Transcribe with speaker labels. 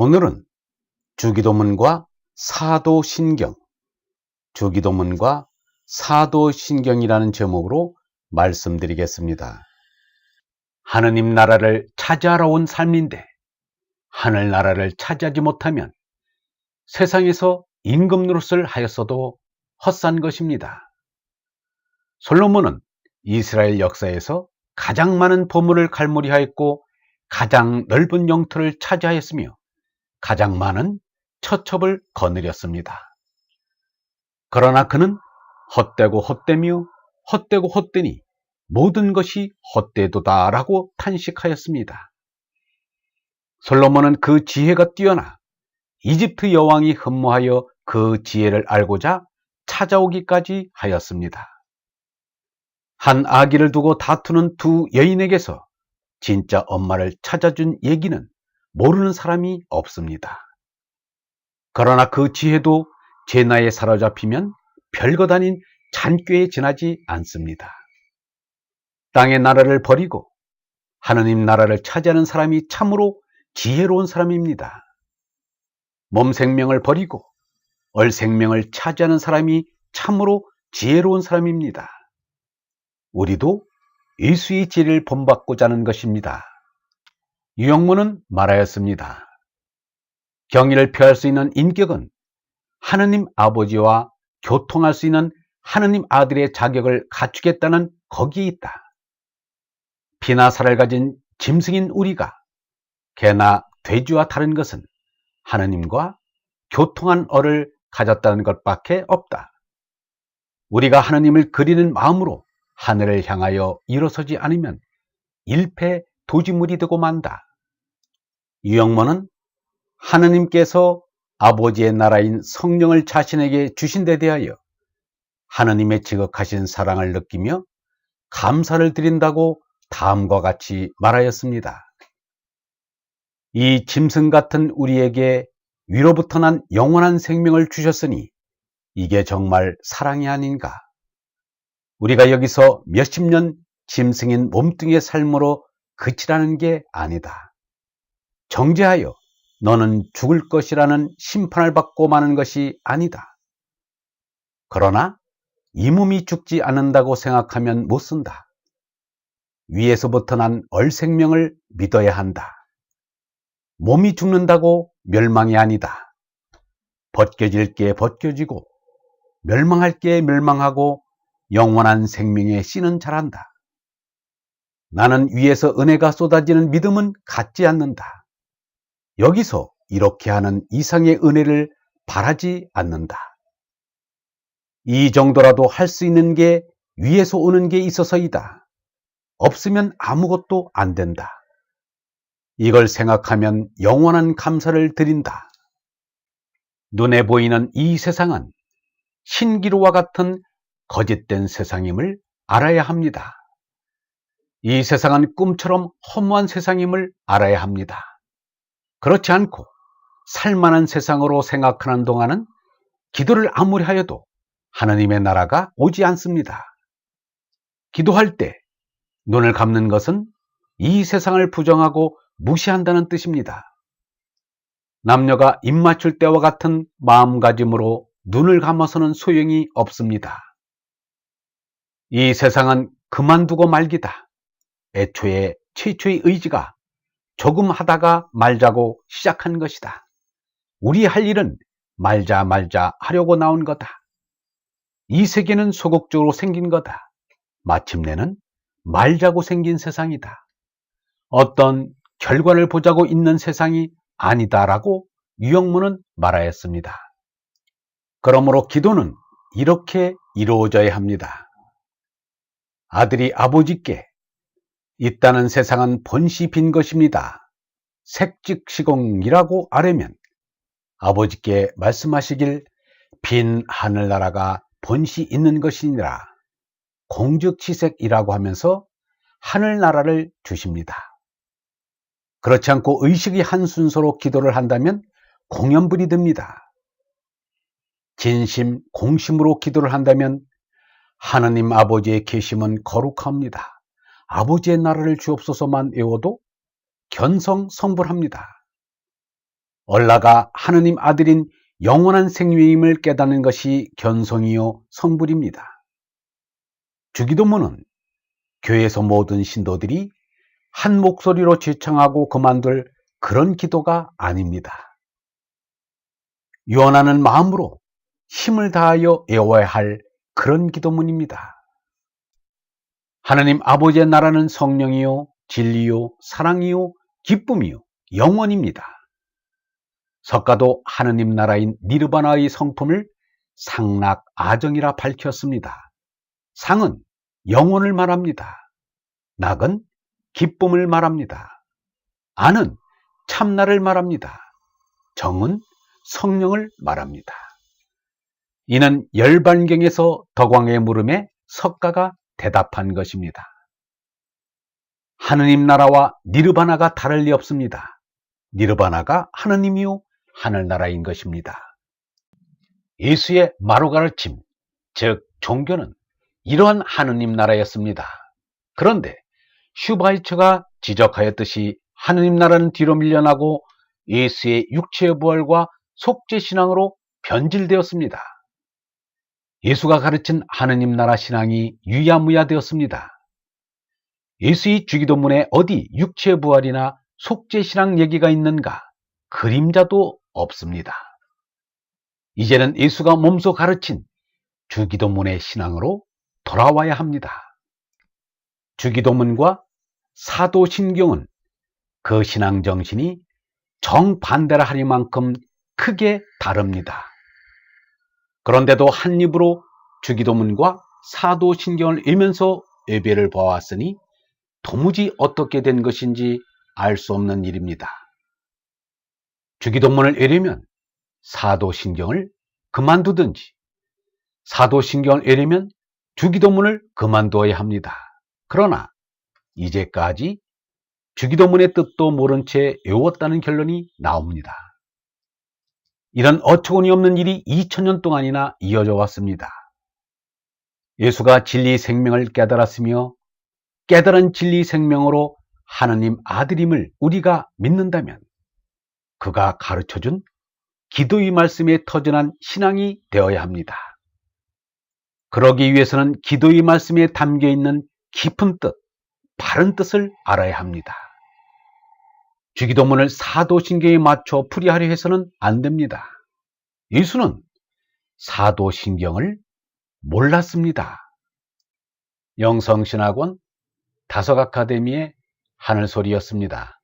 Speaker 1: 오늘은 주기도문과 사도신경, 주기도문과 사도신경이라는 제목으로 말씀드리겠습니다. 하느님 나라를 차지하러 온 삶인데 하늘 나라를 차지하지 못하면 세상에서 임금 노릇을 하였어도 헛산 것입니다. 솔로몬은 이스라엘 역사에서 가장 많은 보물을 갈무리하였고 가장 넓은 영토를 차지하였으며 가장 많은 처첩을 거느렸습니다. 그러나 그는 헛되고 헛되며 헛되고 헛되니 모든 것이 헛되도다라고 탄식하였습니다. 솔로몬은 그 지혜가 뛰어나 이집트 여왕이 흠모하여 그 지혜를 알고자 찾아오기까지 하였습니다. 한 아기를 두고 다투는 두 여인에게서 진짜 엄마를 찾아준 얘기는 모르는 사람이 없습니다. 그러나 그 지혜도 제 나이에 사로잡히면 별것 아닌 잔꾀에 지나지 않습니다. 땅의 나라를 버리고 하느님 나라를 차지하는 사람이 참으로 지혜로운 사람입니다. 몸 생명을 버리고 얼 생명을 차지하는 사람이 참으로 지혜로운 사람입니다. 우리도 예수의 지혜를 본받고자 하는 것입니다. 유영문은 말하였습니다. 경의를 표할 수 있는 인격은 하느님 아버지와 교통할 수 있는 하느님 아들의 자격을 갖추겠다는 거기에 있다. 피나 살을 가진 짐승인 우리가 개나 돼지와 다른 것은 하느님과 교통한 어를 가졌다는 것밖에 없다. 우리가 하느님을 그리는 마음으로 하늘을 향하여 일어서지 않으면 일패 도지물이 되고 만다. 유영모는 하느님께서 아버지의 나라인 성령을 자신에게 주신 데 대하여 하느님의 지극하신 사랑을 느끼며 감사를 드린다고 다음과 같이 말하였습니다. 이 짐승 같은 우리에게 위로부터 난 영원한 생명을 주셨으니 이게 정말 사랑이 아닌가? 우리가 여기서 몇십 년 짐승인 몸뚱이의 삶으로 그치라는 게 아니다. 정죄하여 너는 죽을 것이라는 심판을 받고 마는 것이 아니다. 그러나 이 몸이 죽지 않는다고 생각하면 못 쓴다. 위에서부터 난 얼생명을 믿어야 한다. 몸이 죽는다고 멸망이 아니다. 벗겨질 게 벗겨지고 멸망할 게 멸망하고 영원한 생명에 씨는 자란다. 나는 위에서 은혜가 쏟아지는 믿음은 갖지 않는다. 여기서 이렇게 하는 이상의 은혜를 바라지 않는다. 이 정도라도 할 수 있는 게 위에서 오는 게 있어서이다. 없으면 아무것도 안 된다. 이걸 생각하면 영원한 감사를 드린다. 눈에 보이는 이 세상은 신기루와 같은 거짓된 세상임을 알아야 합니다. 이 세상은 꿈처럼 허무한 세상임을 알아야 합니다. 그렇지 않고 살만한 세상으로 생각하는 동안은 기도를 아무리 하여도 하나님의 나라가 오지 않습니다. 기도할 때 눈을 감는 것은 이 세상을 부정하고 무시한다는 뜻입니다. 남녀가 입맞출 때와 같은 마음가짐으로 눈을 감아서는 소용이 없습니다. 이 세상은 그만두고 말기다. 애초에 최초의 의지가 조금 하다가 말자고 시작한 것이다. 우리 할 일은 말자 말자 하려고 나온 거다. 이 세계는 소극적으로 생긴 거다. 마침내는 말자고 생긴 세상이다. 어떤 결과를 보자고 있는 세상이 아니다라고 유영문은 말하였습니다. 그러므로 기도는 이렇게 이루어져야 합니다. 아들이 아버지께 있다는 세상은 본시 빈 것입니다. 색즉시공이라고 아뢰면 아버지께 말씀하시길 빈 하늘나라가 본시 있는 것이니라 공즉치색이라고 하면서 하늘나라를 주십니다. 그렇지 않고 의식이 한 순서로 기도를 한다면 공연불이 됩니다. 진심, 공심으로 기도를 한다면 하나님 아버지의 계심은 거룩합니다. 아버지의 나라를 주옵소서만 외워도 견성 성불합니다. 얼라가 하느님 아들인 영원한 생명임을 깨닫는 것이 견성이요 성불입니다. 주기도문은 교회에서 모든 신도들이 한 목소리로 지청하고 그만둘 그런 기도가 아닙니다. 유언하는 마음으로 힘을 다하여 애워야 할 그런 기도문입니다. 하나님 아버지의 나라는 성령이요, 진리요, 사랑이요, 기쁨이요, 영원입니다. 석가도 하느님 나라인 니르바나의 성품을 상락 아정이라 밝혔습니다. 상은 영혼을 말합니다. 낙은 기쁨을 말합니다. 아는 참나를 말합니다. 정은 성령을 말합니다. 이는 열반경에서 덕왕의 물음에 석가가 대답한 것입니다. 하느님 나라와 니르바나가 다를 리 없습니다. 니르바나가 하느님이요 하늘나라인 것입니다. 예수의 마루 가르침, 즉 종교는 이러한 하느님 나라였습니다. 그런데 슈바이처가 지적하였듯이 하느님 나라는 뒤로 밀려나고 예수의 육체의 부활과 속죄 신앙으로 변질되었습니다. 예수가 가르친 하느님 나라 신앙이 유야무야 되었습니다. 예수의 주기도문에 어디 육체 부활이나 속죄 신앙 얘기가 있는가? 그림자도 없습니다. 이제는 예수가 몸소 가르친 주기도문의 신앙으로 돌아와야 합니다. 주기도문과 사도신경은 그 신앙 정신이 정반대라 하리만큼 크게 다릅니다. 그런데도 한 입으로 주기도문과 사도신경을 읽면서 예배를 보았으니 도무지 어떻게 된 것인지 알 수 없는 일입니다. 주기도문을 읽으면 사도신경을 그만두든지 사도신경을 읽으면 주기도문을 그만두어야 합니다. 그러나 이제까지 주기도문의 뜻도 모른 채 외웠다는 결론이 나옵니다. 이런 어처구니 없는 일이 2000년 동안이나 이어져 왔습니다. 예수가 진리 생명을 깨달았으며 깨달은 진리 생명으로 하느님 아들임을 우리가 믿는다면 그가 가르쳐준 기도의 말씀에 터전한 신앙이 되어야 합니다. 그러기 위해서는 기도의 말씀에 담겨 있는 깊은 뜻, 바른 뜻을 알아야 합니다. 주기도문을 사도신경에 맞춰 풀이하려 해서는 안 됩니다. 예수는 사도신경을 몰랐습니다. 영성신학원 다석아카데미의 하늘소리였습니다.